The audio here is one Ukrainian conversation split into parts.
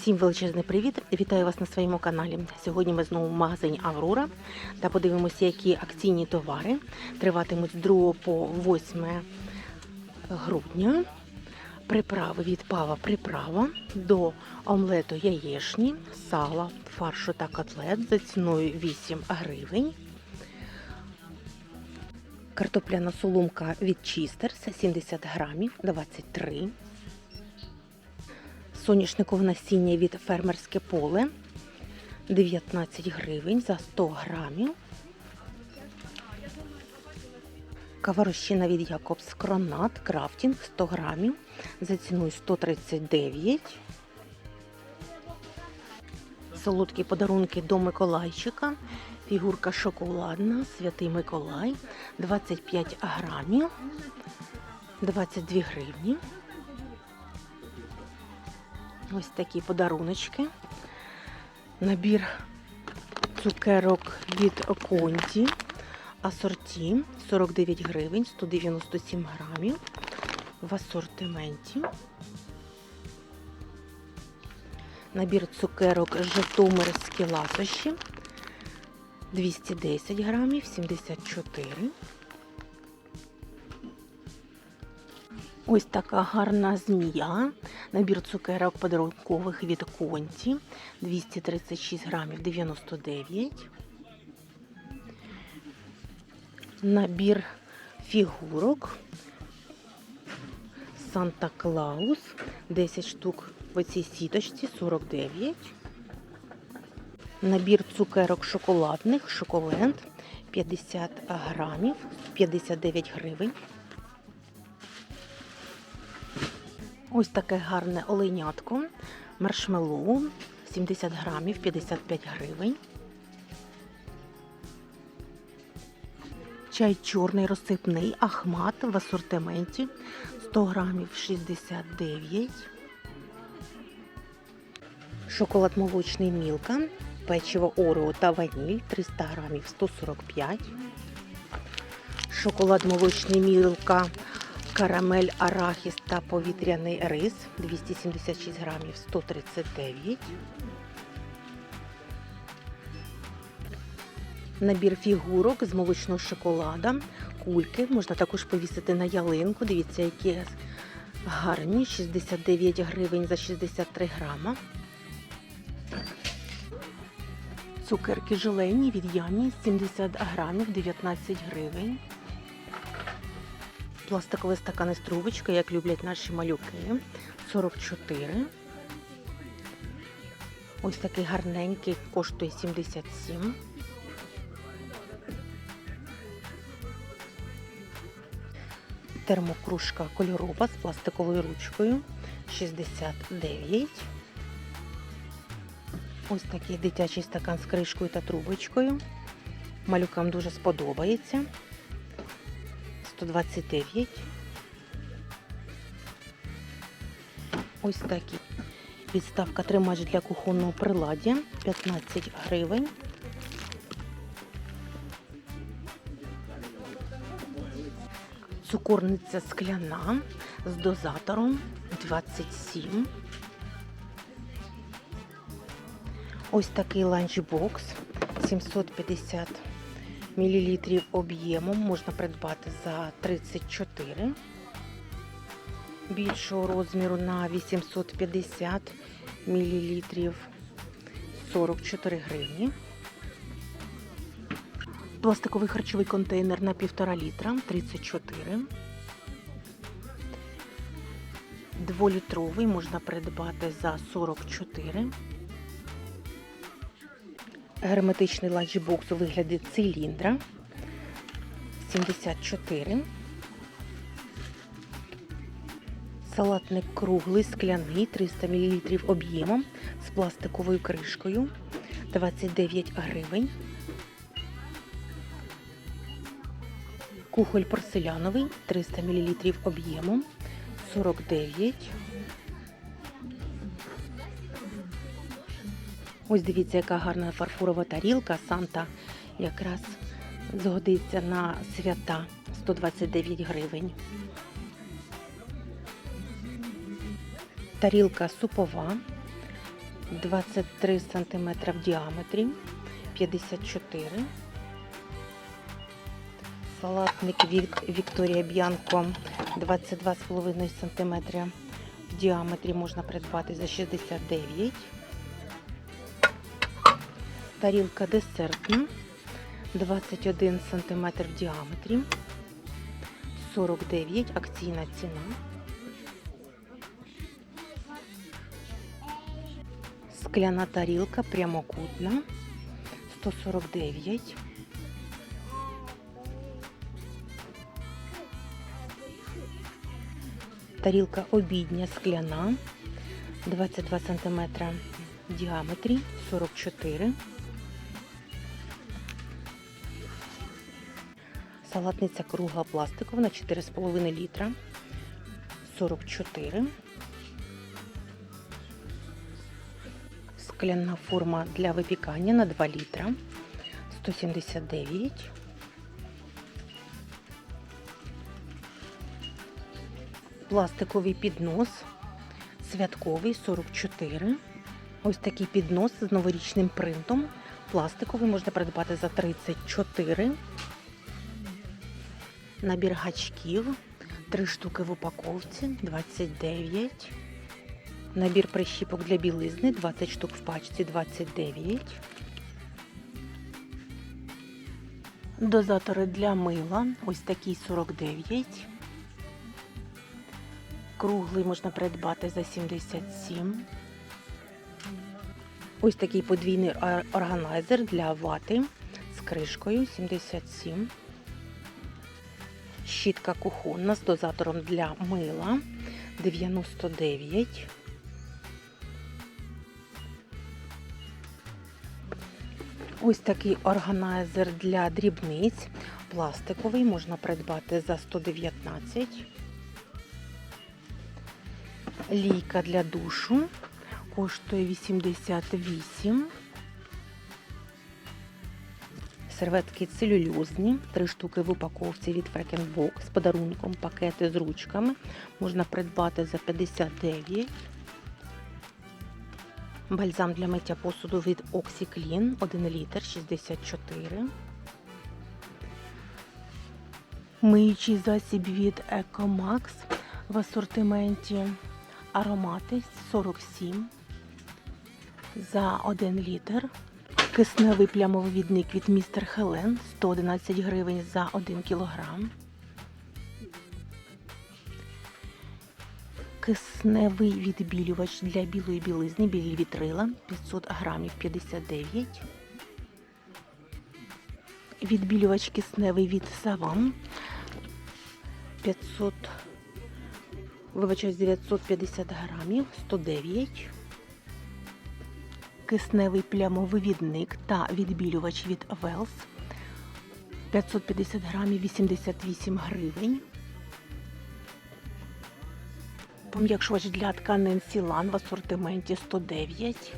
Всім величезний привіт! Вітаю вас на своєму каналі. Сьогодні ми знову в магазині Аврора та подивимося, які акційні товари триватимуть з 2 по 8 грудня. Приправи від пава приправа до омлету яєшні, сала, фаршу та котлет за ціною 8 гривень. Картопляна соломка від Чістерс 70 грамів 23 Соняшникове насіння від фермерське поле 19 гривень за 100 грамів. Каварощина від Якобс Кронат Крафтінг 100 грамів за ціною 139. Солодкі подарунки до Миколайчика. Фігурка шоколадна, Святий Миколай 25 грамів, 22 гривні. Ось такі подаруночки. Набір цукерок від Конті. Асорті 49 гривень, 197 грамів в асортименті. Набір цукерок Житомирські ласощі 210 грамів, 74. Ось така гарна змія. Набір цукерок подарункових від Конті 236 грамів 99. Набір фігурок Санта Клаус 10 штук в цій сіточці 49. Набір цукерок шоколадних Шоколенд 50 грамів 59 гривень. Ось таке гарне оленятко. Маршмеллоу 70 грамів 55 гривень. Чай чорний розсипний ахмат в асортименті 100 грамів 69. Шоколад молочний мілка, печиво Орео та ваніль 300 грамів 145. Шоколад молочний мілка, карамель, арахіс та повітряний рис 276 грамів 139. Набір фігурок з молочного шоколада, кульки. Можна також повісити на ялинку. Дивіться, які гарні. 69 гривень за 63 грама. Цукерки желені від Ямі 70 грамів 19 гривень. Пластикові стакани з трубочкою, як люблять наші малюки. 44. Ось такий гарненький коштує 77. Термокружка кольорова з пластиковою ручкою 69. Ось такий дитячий стакан з кришкою та трубочкою. Малюкам дуже сподобається. 129. Ось такі. Відставка тримач для кухонного приладдя 15 гривень. Цукорниця скляна з дозатором 27. Ось такий ланчбокс 750 мл об'ємом можна придбати за 34 більшого розміру на 850 мл 44 гривні. Пластиковий харчовий контейнер на 1,5 літра 34. Дволітровий можна придбати за 44. Герметичний ланчбокс у вигляді циліндра 74. Салатник круглий, скляний, 300 мл об'ємом з пластиковою кришкою 29 гривень. Кухоль порцеляновий 300 мл об'ємом 49. Ось дивіться, яка гарна фарфорова тарілка. Санта якраз згодиться на свята. 129 гривень. Тарілка супова. 23 см в діаметрі, 54 Салатник від Вікторія Б'янко. 22,5 см в діаметрі можна придбати за 69 Тарілка десертна 21 см в діаметрі, 49 акційна ціна. Скляна тарілка прямокутна 149. Тарілка обідня скляна 22 см в діаметрі 44. Салатниця кругла пластикова на 4,5 літра 44. Скляна форма для випікання на 2 літра 179. Пластиковий піднос святковий 44. Ось такий піднос з новорічним принтом. Пластиковий можна придбати за 34. Набір гачків. 3 штуки в упаковці 29. Набір прищіпок для білизни 20 штук в пачці 29. Дозатори для мила ось такий 49. Круглий можна придбати за 77. Ось такий подвійний органайзер для вати з кришкою 77. Щітка кухонна з дозатором для мила 99. Ось такий органайзер для дрібниць. Пластиковий можна придбати за 119. Лійка для душу коштує 88. Серветки целюльозні, 3 штуки в упаковці від Фрекенбок з подарунком, пакети з ручками. Можна придбати за 59. Бальзам для миття посуду від OxyClean 1 літр 64. Миючий засіб від Ecomax в асортименті аромати 47 за 1 літр. Кисневий плямовидник від містер Хелен 111 гривень за 1 кілограм. Кисневий відбілювач для білої білизни білі вітрила 500 грамів 59. Відбілювач кисневий від Саван 500 вибачаюсь, 950 грамів 109. Кисневий плямовивідник та відбілювач від Wells 550 грамів 88 гривень. Пом'якшувач для тканин Сілан в асортименті 109.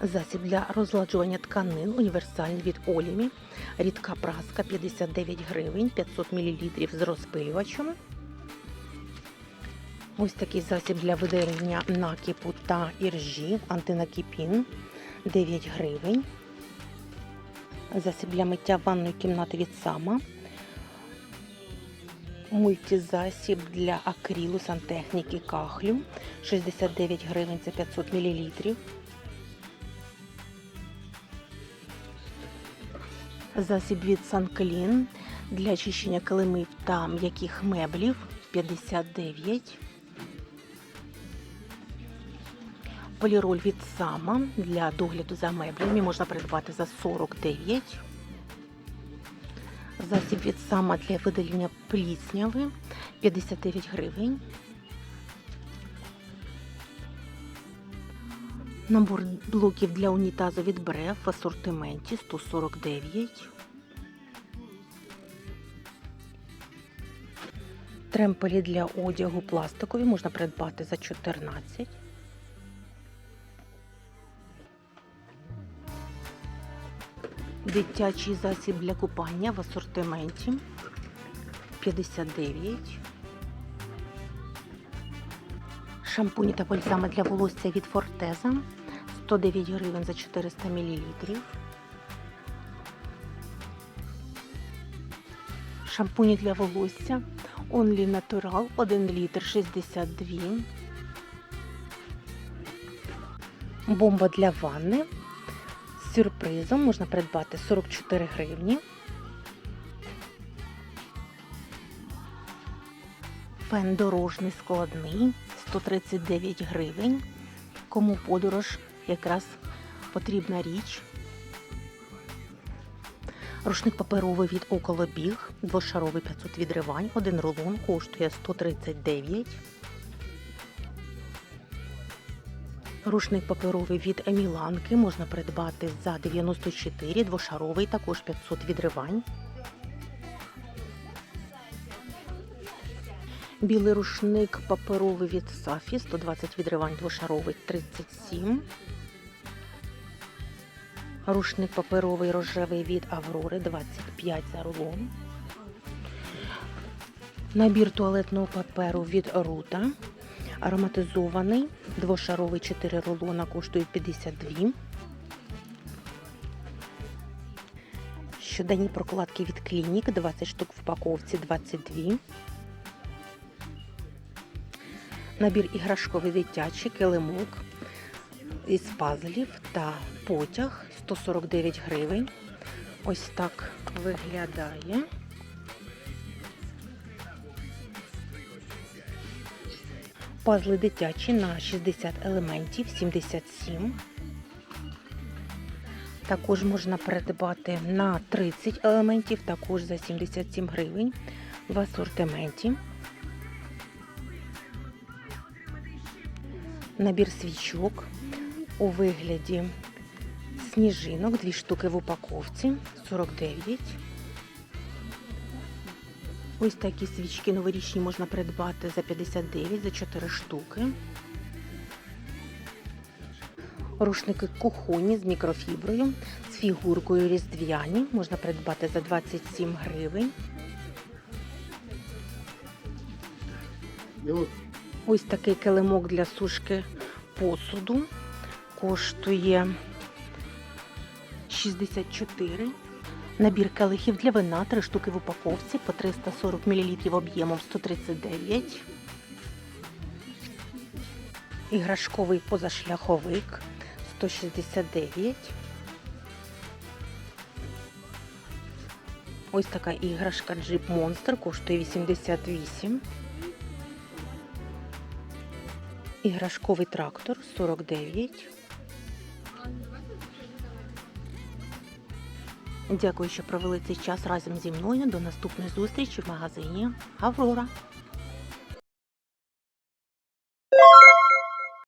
Засіб для розладжування тканин універсальний від Олімі. Рідка праска 59 гривень, 500 мл з розпилювачем. Ось такий засіб для видалення накипу та іржі антинакипін 9 гривень. Засіб для миття ванної кімнати від Сама. Мультизасіб для акрилу сантехніки кахлю 69 гривень за 500 мл. Засіб від Санклін для очищення килимів та м'яких меблів 59. Поліроль від Сама для догляду за меблями можна придбати за 49. Засіб від Сама для видалення плісняви 59 гривень. Набор блоків для унітазу від Бреф в асортименті 149. Тремпелі для одягу пластикові можна придбати за 14. Дитячий засіб для купання в асортименті 59. Шампуні та бальзами для волосся від Фортеза 109 гривень за 400 мл. Шампуні для волосся Only Natural 1 літр 62. Бомба для ванни сюрпризом можна придбати 44 гривні. Фен дорожний складний 139 гривень. Кому подорож якраз потрібна річ. Рушник паперовий від Околобіг, двошаровий 500 відривань, один рулон коштує 139. Рушник паперовий від Еміланки можна придбати за 94, двошаровий, також 500 відривань. Білий рушник паперовий від Сафі 120 відривань двошаровий 37. Рушник паперовий рожевий від Аврори 25 за рулон. Набір туалетного паперу від Рута. Ароматизований. Двошаровий 4 рулона коштує 52. Щоденні прокладки від клінік 20 штук в упаковці 22. Набір іграшковий дитячий килимок із пазлів та потяг 149 гривень. Ось так виглядає. Пазли дитячі на 60 елементів 77. Також можна придбати на 30 елементів, також за 77 гривень в асортименті. Набір свічок у вигляді сніжинок, дві штуки в упаковці 49. Ось такі свічки новорічні можна придбати за 59 за 4 штуки. Рушники кухонні з мікрофіброю, з фігуркою різдвяні можна придбати за 27 гривень. Ось такий килимок для сушки посуду коштує 64. Набір келихів для вина, 3 штуки в упаковці по 340 мл об'ємом 139. Іграшковий позашляховик 169. Ось така іграшка Jeep Monster коштує 88. Іграшковий трактор 49. Дякую, що провели цей час разом зі мною. До наступної зустрічі в магазині Аврора.